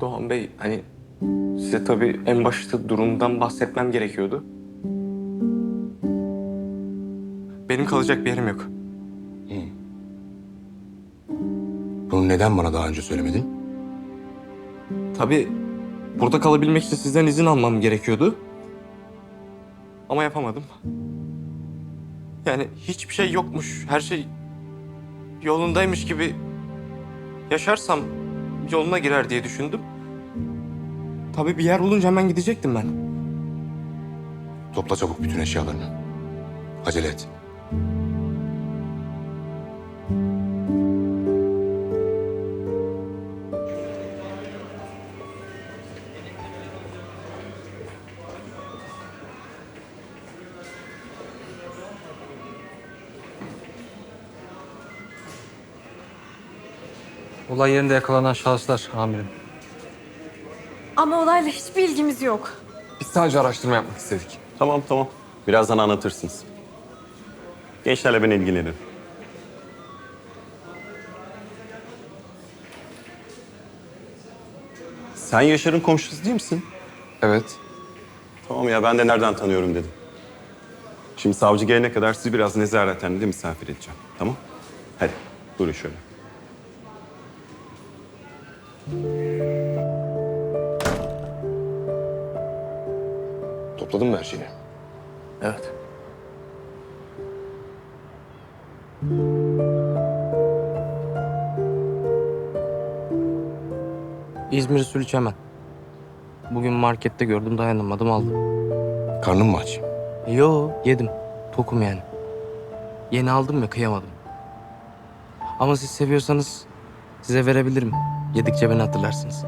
Doğan Bey hani size tabii en başta durumdan bahsetmem gerekiyordu. Benim kalacak bir yerim yok. Bunu neden bana daha önce söylemedin? Tabii burada kalabilmek için sizden izin almam gerekiyordu. Ama yapamadım. Yani hiçbir şey yokmuş. Her şey yolundaymış gibi yaşarsam yoluna girer diye düşündüm. Tabii bir yer bulunca hemen gidecektim ben. Topla çabuk bütün eşyalarını. Acele et. Olay yerinde yakalanan şahıslar amirim. Ama olayla hiçbir ilgimiz yok. Biz sadece araştırma yapmak istedik. Tamam tamam. Birazdan anlatırsınız. Gençlerle ben ilgilenirim. Sen Yaşar'ın komşusu değil misin? Evet. Tamam ya ben de nereden tanıyorum dedim. Şimdi savcı gelene kadar sizi biraz nezarethanede misafir edeceğim. Tamam? Hadi buyurun şöyle. Topladın mı her şeyi? Evet. İzmir usulü çemen. Bugün markette gördüm dayanamadım aldım. Karnın mı aç? Yo yedim. Tokum yani. Yeni aldım ve kıyamadım. Ama siz seviyorsanız size verebilirim. Yedikçe beni hatırlarsınız.